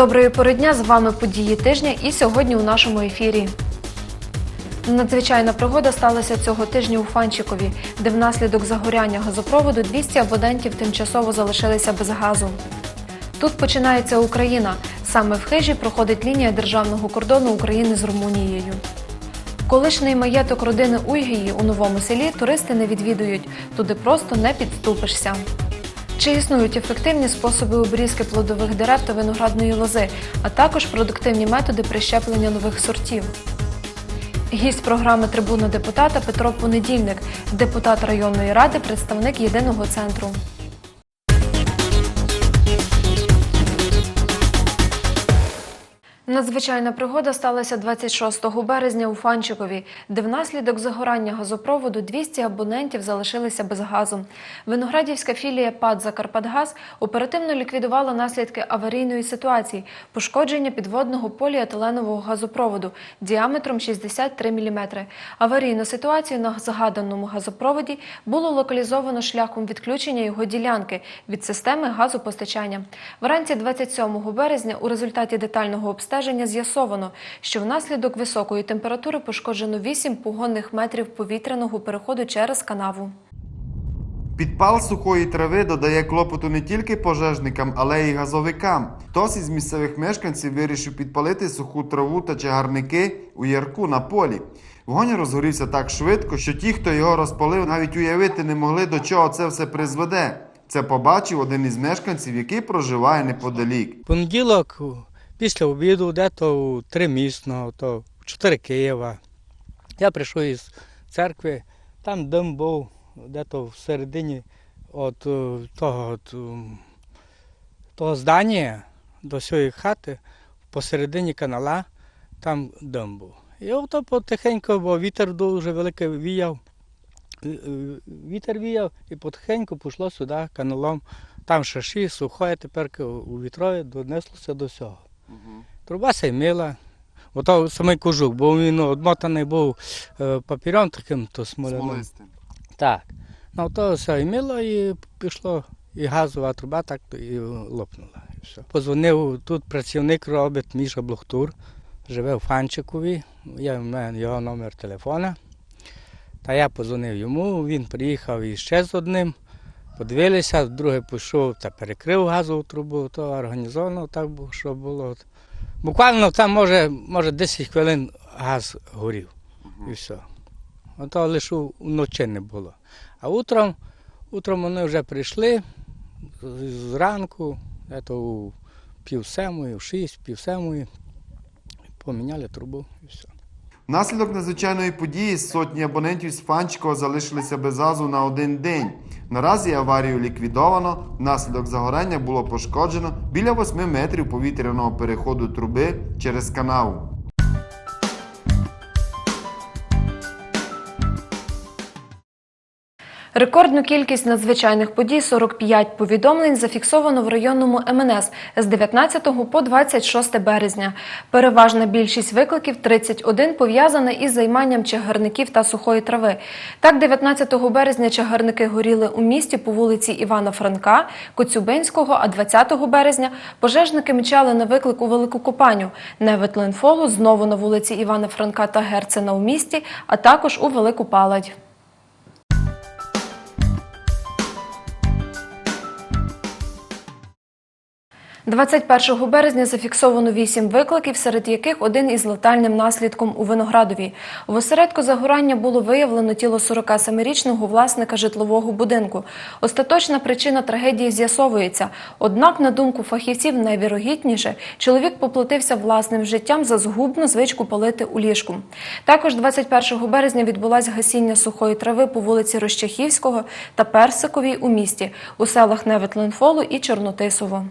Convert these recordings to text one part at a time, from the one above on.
Доброї пори дня, з вами події тижня і сьогодні у нашому ефірі. Надзвичайна пригода сталася цього тижня у Фанчикові, де внаслідок загоряння газопроводу 200 абонентів тимчасово залишилися без газу. Тут починається Україна. Саме в хижі проходить лінія державного кордону України з Румунією. Колишній маєток родини Уйгії у новому селі туристи не відвідують, туди просто не підступишся. Чи існують ефективні способи обрізки плодових дерев та виноградної лози, а також продуктивні методи прищеплення нових сортів? Гість програми Трибуна депутата Петро Понедільник, депутат районної ради, представник єдиного центру. Надзвичайна пригода сталася 26 березня у Фанчикові, де внаслідок загорання газопроводу 200 абонентів залишилися без газу. Виноградівська філія ПАД «Закарпатгаз» оперативно ліквідувала наслідки аварійної ситуації – пошкодження підводного поліетиленового газопроводу діаметром 63 мм. Аварійну ситуацію на згаданому газопроводі було локалізовано шляхом відключення його ділянки від системи газопостачання. Вранці 27 березня у результаті детального обстеження з'ясовано, що внаслідок високої температури пошкоджено 8 погонних метрів повітряного переходу через канаву. Підпал сухої трави додає клопоту не тільки пожежникам, але й газовикам. Хтось із місцевих мешканців вирішив підпалити суху траву та чагарники у ярку на полі. Вогонь розгорівся так швидко, що ті, хто його розпалив, навіть уявити не могли, до чого це все призведе. Це побачив один із мешканців, який проживає неподалік. Понеділок після обіду, дето у три місного, то в чотири Києва. Я прийшов із церкви, там дим був дето всередині от е, того, от, того здання до цієї хати, посередині канала, там дим був. І ото потихеньку, бо вітер дуже великий віяв. е, е, Вітер віяв і потихеньку пішло сюди каналом. Там шаші, сухое, тепер у вітрові донеслося до цього. Труба се мила. Ото самий кожух, бо він одмотаний був е, папіром таким, то смоляним. Так. Ну то все і мило і пішло, і газова труба так і лопнула. І все. Позвонив тут працівник робить Міша Блохтур, живе в Фанчикові, я в мене його номер телефона. Та я позвонив йому, він приїхав іще з одним. Подивилися, другий пішов та перекрив газову трубу, то організовано так було, що було. Буквально там може, може 10 хвилин газ горів. І все. Ото лише вночі не було. А утром, утром вони вже прийшли зранку, у пів семої, в шість, пів семої, поміняли трубу і все. Внаслідок надзвичайної події сотні абонентів з Фанчикова залишилися без газу на один день. Наразі аварію ліквідовано. Внаслідок загорання було пошкоджено біля 8 метрів повітряного переходу труби через канаву. Рекордну кількість надзвичайних подій 45 повідомлень зафіксовано в районному МНС з 19 по 26 березня. Переважна більшість викликів 31 пов'язана із займанням чагарників та сухої трави. Так, 19 березня чагарники горіли у місті по вулиці Івана Франка, Коцюбинського, а 20 березня пожежники мчали на виклик у Велику Купаню, Неветленфолу, знову на вулиці Івана Франка та Герцена у місті, а також у Велику Паладь. 21 березня зафіксовано 8 викликів, серед яких один із летальним наслідком у Виноградові. В осередку загорання було виявлено тіло 47-річного власника житлового будинку. Остаточна причина трагедії з'ясовується. Однак, на думку фахівців, найвірогідніше чоловік поплатився власним життям за згубну звичку палити у ліжку. Також 21 березня відбулось гасіння сухої трави по вулиці Рощахівського та Персиковій у місті у селах Неветленфолу і Чорнотисово.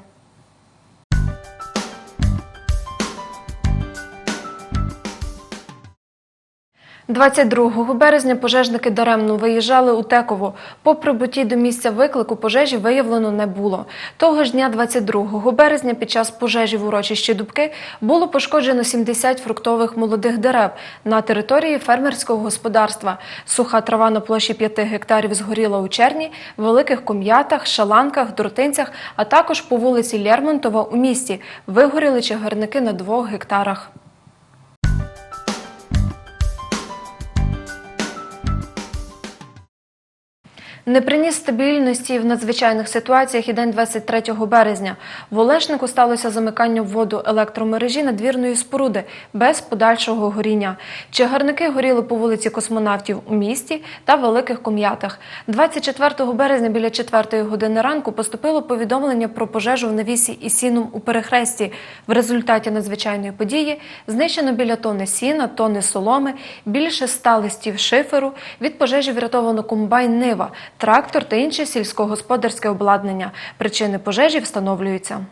22 березня пожежники даремно виїжджали у Теково. По прибутті до місця виклику пожежі виявлено не було. Того ж дня 22 березня під час пожежі в урочищі Дубки було пошкоджено 70 фруктових молодих дерев на території фермерського господарства. Суха трава на площі 5 гектарів згоріла у черні, великих ком'ятах, шаланках, дротинцях, а також по вулиці Лермонтова у місті. Вигоріли чагарники на 2 гектарах. Не приніс стабільності в надзвичайних ситуаціях і день 23 березня. В Олешнику сталося замикання в воду електромережі надвірної споруди без подальшого горіння. Чагарники горіли по вулиці космонавтів у місті та великих ком'ятах. 24 березня біля 4 години ранку поступило повідомлення про пожежу в навісі із сіном у перехресті. В результаті надзвичайної події знищено біля тони сіна, тони соломи, більше ста листів шиферу. Від пожежі врятовано комбайн Нива, трактор та інше сільськогосподарське обладнання. Причини пожежі встановлюються.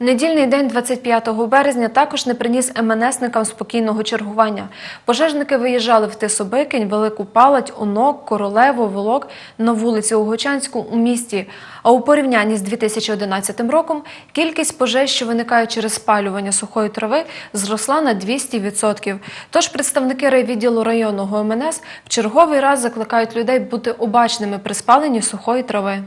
Недільний день 25 березня також не приніс МНСникам спокійного чергування. Пожежники виїжджали в Тисобикинь, Велику Палать, Онок, Королево, Волок на вулиці Угочанську у місті. А у порівнянні з 2011 роком кількість пожеж, що виникають через спалювання сухої трави, зросла на 200%. Тож представники райвідділу районного МНС в черговий раз закликають людей бути обачними при спаленні сухої трави.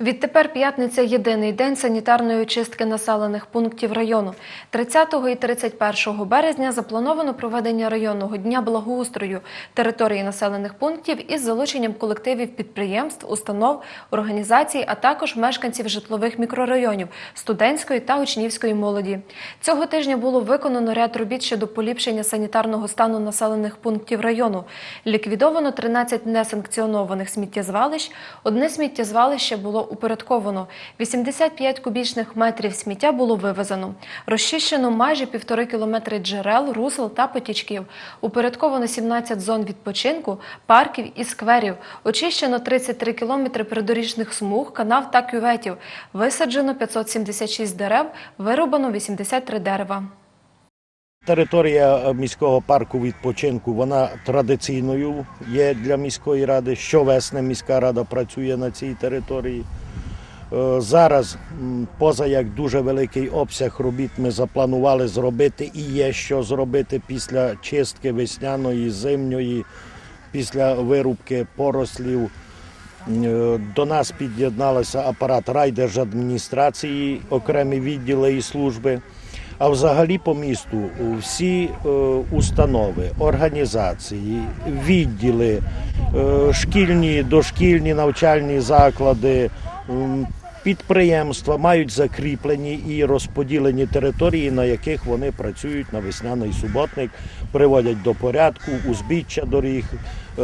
Відтепер п'ятниця єдиний день санітарної очистки населених пунктів району. 30 і 31 березня заплановано проведення районного дня благоустрою території населених пунктів із залученням колективів підприємств, установ, організацій, а також мешканців житлових мікрорайонів, студентської та учнівської молоді. Цього тижня було виконано ряд робіт щодо поліпшення санітарного стану населених пунктів району. Ліквідовано 13 несанкціонованих сміттєзвалищ. Одне сміттєзвалище було упорядковано. 85 кубічних метрів сміття було вивезено. Розчищено майже півтори кілометри джерел, русел та потічків. Упорядковано 17 зон відпочинку, парків і скверів. Очищено 33 кілометри придоріжних смуг, канав та кюветів. Висаджено 576 дерев, вирубано 83 дерева. Територія е, міського парку відпочинку вона традиційною є для міської ради. Щовесни міська рада працює на цій території. Е, Зараз, поза як дуже великий обсяг робіт, ми запланували зробити і є що зробити після чистки весняної, зимньої, після вирубки порослів. Е, До нас під'єдналися апарат райдержадміністрації, окремі відділи і служби. А взагалі по місту всі е, установи, організації, відділи, е, шкільні, дошкільні навчальні заклади, підприємства мають закріплені і розподілені території, на яких вони працюють на весняний суботник, приводять до порядку, узбіччя доріг, е,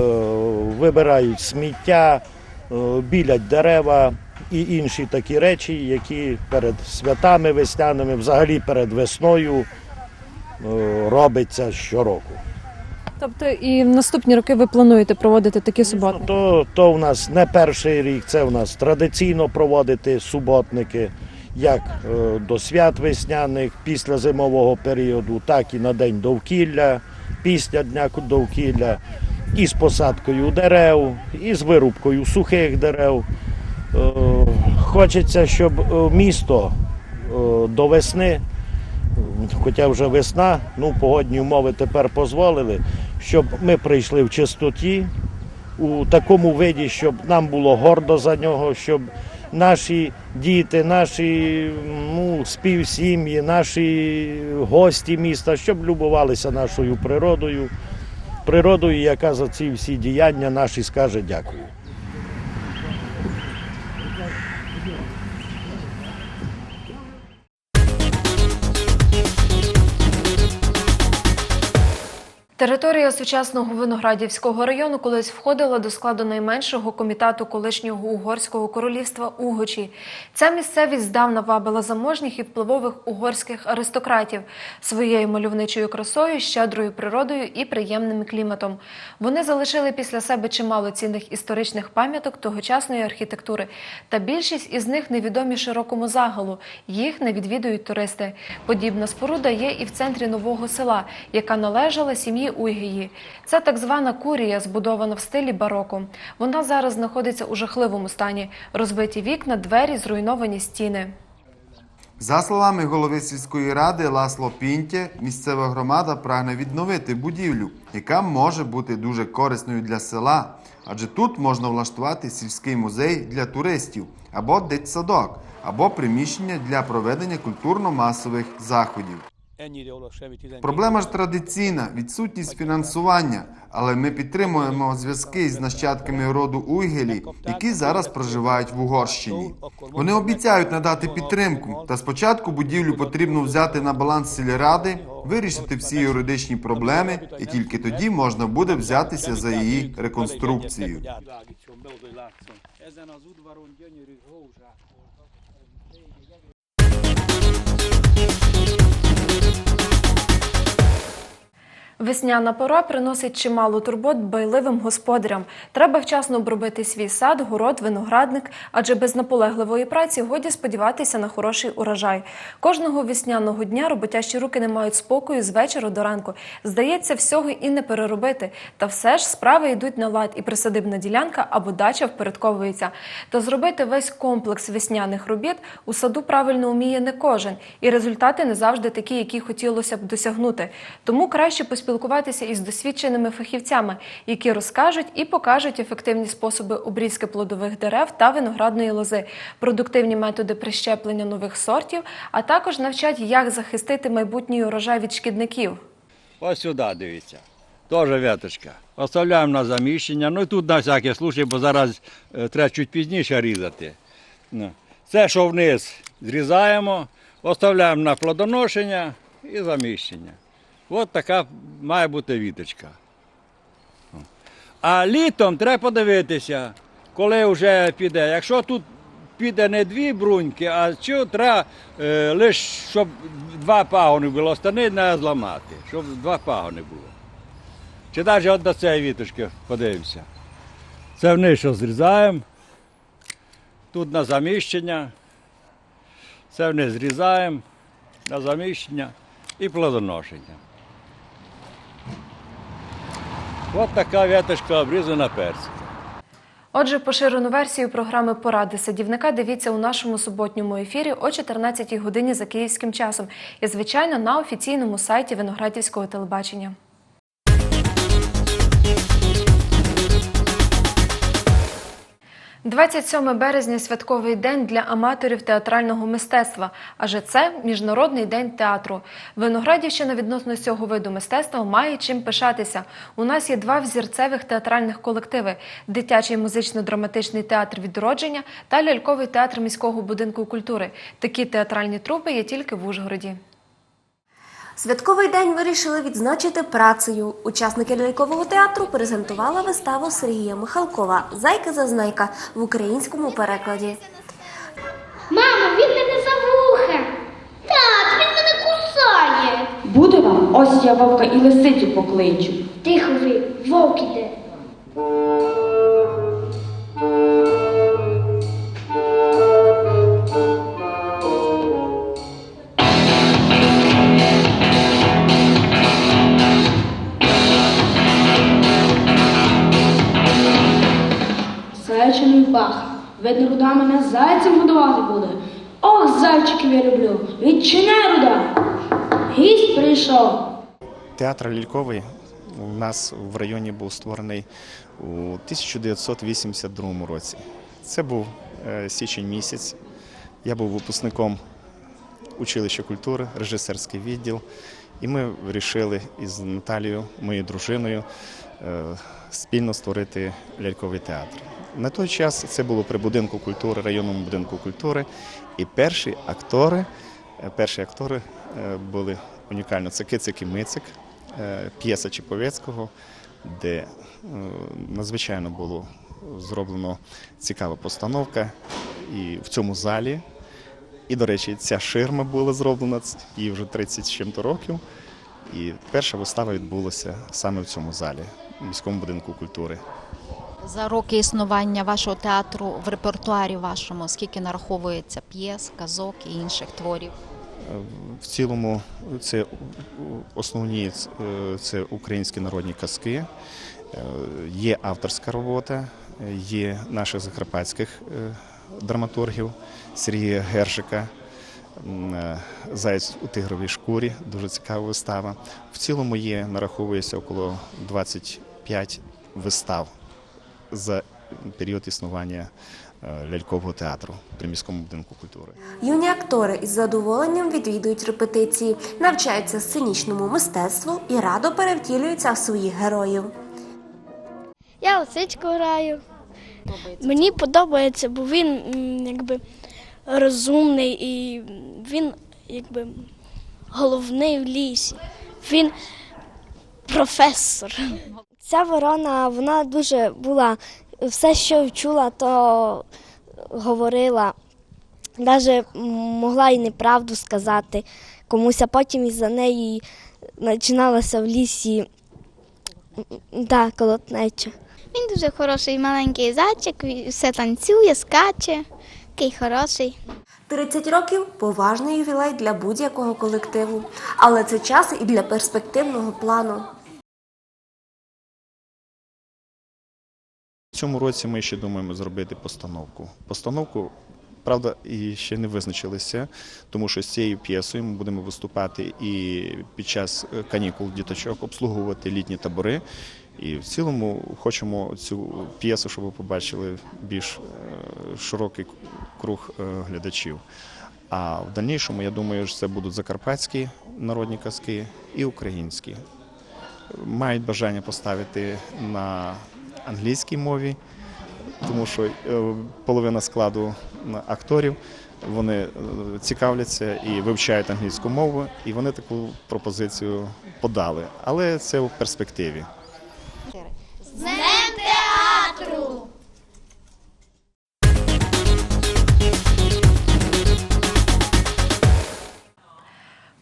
вибирають сміття, білять дерева і інші такі речі, які перед святами весняними, взагалі перед весною е, робиться щороку. Тобто і в наступні роки ви плануєте проводити такі суботи? То, то в нас не перший рік, це в нас традиційно проводити суботники, як е, до свят весняних, після зимового періоду, так і на день довкілля, після дня довкілля, і з посадкою дерев, і з вирубкою сухих дерев. Хочеться, щоб е, місто е, до весни, хоча вже весна, ну погодні умови тепер дозволили, щоб ми прийшли в чистоті у такому виді, щоб нам було гордо за нього, щоб наші діти, наші ну, співсім'ї, наші гості міста, щоб любувалися нашою природою, природою, яка за ці всі діяння наші скаже дякую. Територія сучасного Виноградівського району колись входила до складу найменшого комітату колишнього угорського королівства Угочі. Ця місцевість здавна вабила заможніх і впливових угорських аристократів своєю мальовничою красою, щедрою природою і приємним кліматом. Вони залишили після себе чимало цінних історичних пам'яток тогочасної архітектури, та більшість із них невідомі широкому загалу. Їх не відвідують туристи. Подібна споруда є і в центрі нового села, яка належала сім'ї Уйгії. Це так звана курія, збудована в стилі бароко. Вона зараз знаходиться у жахливому стані. Розбиті вікна, двері, зруйновані стіни. За словами голови сільської ради Ласло Пінтє, місцева громада прагне відновити будівлю, яка може бути дуже корисною для села, адже тут можна влаштувати сільський музей для туристів або дитсадок, або приміщення для проведення культурно-масових заходів. Проблема ж традиційна відсутність фінансування, але ми підтримуємо зв'язки з нащадками роду Уйгелі, які зараз проживають в Угорщині. Вони обіцяють надати підтримку, та спочатку будівлю потрібно взяти на баланс сільради, вирішити всі юридичні проблеми, і тільки тоді можна буде взятися за її реконструкцію. Весняна пора приносить чимало турбот байливим господарям. Треба вчасно обробити свій сад, город, виноградник, адже без наполегливої праці годі сподіватися на хороший урожай. Кожного весняного дня роботящі руки не мають спокою з вечора до ранку. Здається, всього і не переробити. Та все ж справи йдуть на лад, і присадибна ділянка або дача впорядковується. Та зробити весь комплекс весняних робіт у саду правильно уміє не кожен, і результати не завжди такі, які хотілося б досягнути. Тому краще поспілкуватися із досвідченими фахівцями, які розкажуть і покажуть ефективні способи обрізки плодових дерев та виноградної лози, продуктивні методи прищеплення нових сортів, а також навчать, як захистити майбутній урожай від шкідників. Ось сюди дивіться. Теж веточка. Оставляємо на заміщення. Ну і тут на всякий случай, бо зараз е, треба чуть пізніше різати. Ну. Це, що вниз, зрізаємо, оставляємо на плодоношення і заміщення. От така має бути віточка. А літом треба подивитися, коли вже піде. Якщо тут піде не дві бруньки, а що треба е, лише, щоб два пагони було, остальне не зламати, щоб два пагони було. Чи навіть от до цієї віточки подивимося. Це вниз, що зрізаємо. Тут на заміщення. Це вниз зрізаємо на заміщення і плодоношення. От така віточка обрізана персик. Отже, поширену версію програми Поради садівника дивіться у нашому суботньому ефірі о 14 годині за київським часом і, звичайно, на офіційному сайті Виноградівського телебачення. – 27 березня святковий день для аматорів театрального мистецтва, адже це міжнародний день театру. Виноградівщина відносно цього виду мистецтва має чим пишатися. У нас є два взірцевих театральних колективи: дитячий музично-драматичний театр відродження та ляльковий театр міського будинку культури. Такі театральні трупи є тільки в Ужгороді. Святковий день вирішили відзначити працею. Учасники лялькового театру презентували виставу Сергія Михалкова Зайка зазнайка в українському перекладі. Мамо, він мене за вуха. Так, він мене кусає. Буде вам, ось я вовка і лисицю покличу. Тихо ви, вовк іде. Зайчиний пах. Видно, руда мене зайцем годувати буде. Ох, зайчиків я люблю. Відчиняй руда. Гість прийшов. Театр ляльковий у нас в районі був створений у 1982 році. Це був е, січень місяць. Я був випускником училища культури, режисерський відділ, і ми вирішили із Наталією, моєю дружиною, е, спільно створити ляльковий театр. На той час це було при будинку культури, районному будинку культури, і перші актори, е, перші актори е, були унікально. Це Кицик і Мицик, е, п'єса Чіповецького, де надзвичайно було зроблено цікава постановка і в цьому залі. І, до речі, ця ширма була зроблена, їй вже 30 з чим-то років. І перша вистава відбулася саме в цьому залі, в міському будинку культури. За роки існування вашого театру в репертуарі вашому скільки нараховується п'єс, казок і інших творів? В цілому це основні е, це українські народні казки, е, є авторська робота, є наших закарпатських е, драматургів Сергія Гержика. м, е, у тигровій шкурі, дуже цікава вистава. В цілому є, нараховується около 25 вистав за період існування е, лялькового театру при міському будинку культури. Юні актори із задоволенням відвідують репетиції, навчаються сценічному мистецтву і радо перевтілюються в своїх героїв. Я лисичку граю. Мені подобається, бо він якби розумний і він якби головний в лісі. Він професор. Ця ворона вона дуже була все, що чула, то говорила. Навіть могла і неправду сказати комусь, а потім із-за неї починалася в лісі да, колотнеча. Він дуже хороший маленький зайчик, все танцює, скаче, такий хороший. 30 років поважний ювілей для будь-якого колективу, але це час і для перспективного плану. Цьому році ми ще думаємо зробити постановку. Постановку, правда, і ще не визначилися, тому що з цією п'єсою ми будемо виступати і під час е, канікул діточок обслуговувати літні табори. І в цілому хочемо цю п'єсу, щоб ви побачили більш е, широкий круг е, глядачів. А в дальнішому, я думаю, що це будуть закарпатські народні казки і українські мають бажання поставити на англійській мові, тому що е, половина складу акторів вони е, цікавляться і вивчають англійську мову, і вони таку пропозицію подали. Але це в перспективі.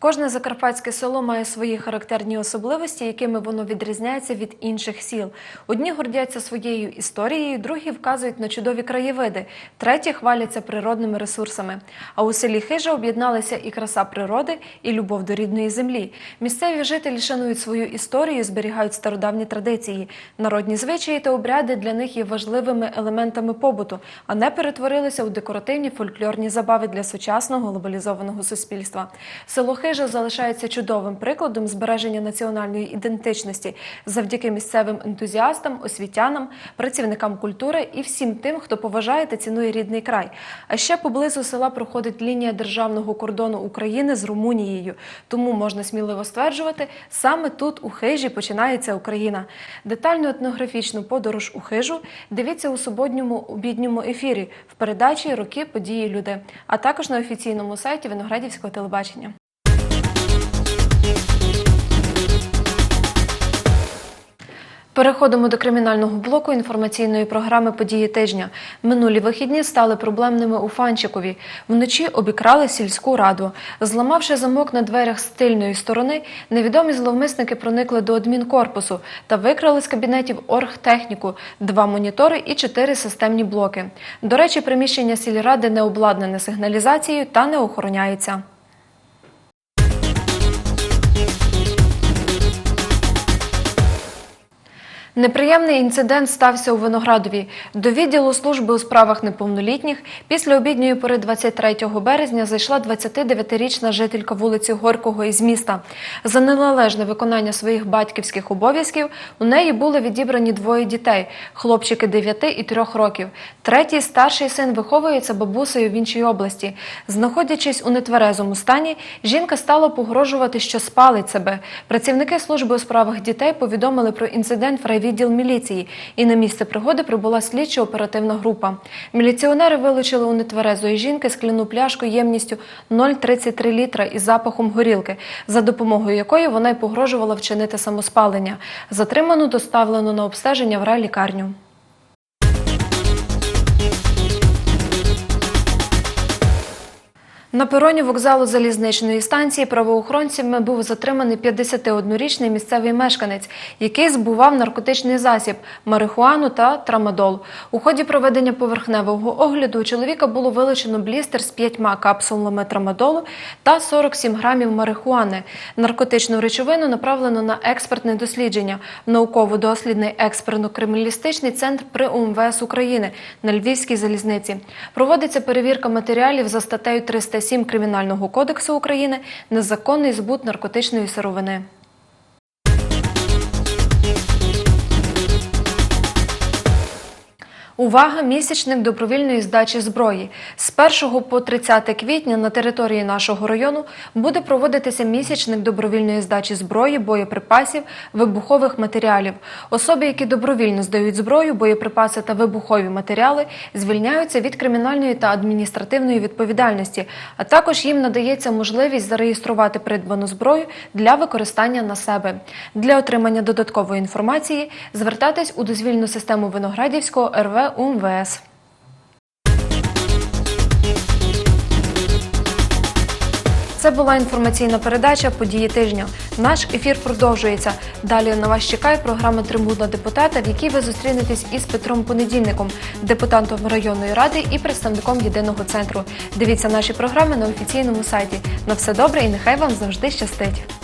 Кожне закарпатське село має свої характерні особливості, якими воно відрізняється від інших сіл. Одні гордяться своєю історією, другі вказують на чудові краєвиди, треті хваляться природними ресурсами. А у селі Хижа об'єдналися і краса природи, і любов до рідної землі. Місцеві жителі шанують свою історію, зберігають стародавні традиції. Народні звичаї та обряди для них є важливими елементами побуту, а не перетворилися у декоративні фольклорні забави для сучасного глобалізованого суспільства. Село Хижа залишається чудовим прикладом збереження національної ідентичності завдяки місцевим ентузіастам, освітянам, працівникам культури і всім тим, хто поважає та цінує рідний край. А ще поблизу села проходить лінія державного кордону України з Румунією. Тому можна сміливо стверджувати, саме тут у хижі починається Україна. Детальну етнографічну подорож у хижу дивіться у суботньому обідньому ефірі в передачі Роки, події, люди, а також на офіційному сайті Виноградівського телебачення. Переходимо до кримінального блоку інформаційної програми Події тижня. Минулі вихідні стали проблемними у Фанчикові. Вночі обікрали сільську раду. Зламавши замок на дверях з тильної сторони, невідомі зловмисники проникли до адмінкорпусу та викрали з кабінетів оргтехніку, два монітори і чотири системні блоки. До речі, приміщення сільради не обладнане сигналізацією та не охороняється. Неприємний інцидент стався у Виноградові. До відділу служби у справах неповнолітніх після обідньої пори 23 березня зайшла 29-річна жителька вулиці Горького із міста. За неналежне виконання своїх батьківських обов'язків у неї були відібрані двоє дітей – хлопчики 9 і 3 років. Третій старший син виховується бабусею в іншій області. Знаходячись у нетверезому стані, жінка стала погрожувати, що спалить себе. Працівники служби у справах дітей повідомили про інцидент в райвідділ відділ міліції, і на місце пригоди прибула слідчо-оперативна група. Міліціонери вилучили у нетверезої жінки скляну пляшку ємністю 0,33 літра із запахом горілки, за допомогою якої вона й погрожувала вчинити самоспалення. Затриману доставлено на обстеження в райлікарню. На пероні вокзалу залізничної станції правоохоронцями був затриманий 51-річний місцевий мешканець, який збував наркотичний засіб марихуану та трамадол. У ході проведення поверхневого огляду у чоловіка було вилучено блістер з п'ятьма капсулами трамадолу та 47 грамів марихуани. Наркотичну речовину направлено на експертне дослідження в науково-дослідний експертно-криміналістичний центр при УМВС України на Львівській залізниці. Проводиться перевірка матеріалів за статтею 307 Кримінального кодексу України незаконний збут наркотичної сировини. Увага! Місячник добровільної здачі зброї. З 1 по 30 квітня на території нашого району буде проводитися місячник добровільної здачі зброї, боєприпасів, вибухових матеріалів. Особи, які добровільно здають зброю, боєприпаси та вибухові матеріали, звільняються від кримінальної та адміністративної відповідальності, а також їм надається можливість зареєструвати придбану зброю для використання на себе. Для отримання додаткової інформації звертайтесь у дозвільну систему Виноградівського РВ УМВС. Це була інформаційна передача Події тижня. Наш ефір продовжується. Далі на вас чекає програма Трибуна депутата, в якій ви зустрінетесь із Петром Понедільником, депутатом районної ради і представником єдиного центру. Дивіться наші програми на офіційному сайті. На все добре і нехай вам завжди щастить.